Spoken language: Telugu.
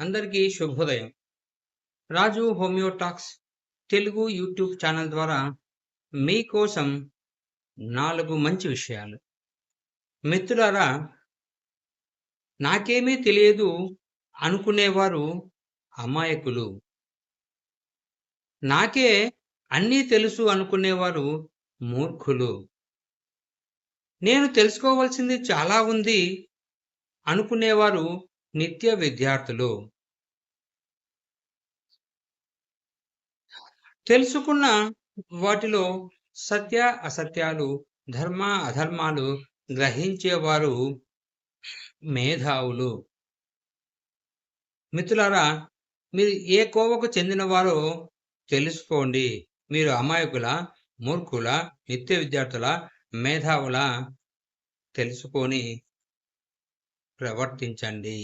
అందరికీ శుభోదయం. Raju homeo talks Telugu YouTube channel ద్వారా మీకోసం నాలుగు మంచి విషయాలు. మిత్రులారా నాకేమీ తెలియదు అనుకునేవారు అమాయకులు. నాకే అన్నీ తెలుసు అనుకునేవారు మూర్ఖులు. నేను తెలుసుకోవాల్సింది చాలా ఉంది అనుకునేవారు నిత్య విద్యార్థులు తెలుసుకున్న వాటిలో సత్య అసత్యాలు ధర్మ అధర్మాలు గ్రహించేవారు మేధావులు. మిత్రులారా మీరు ఏ కోవకు చెందినవారో తెలుసుకోండి. మీరు అమాయకుల మూర్ఖుల నిత్య విద్యార్థుల మేధావుల తెలుసుకొని ప్రవర్తించండి.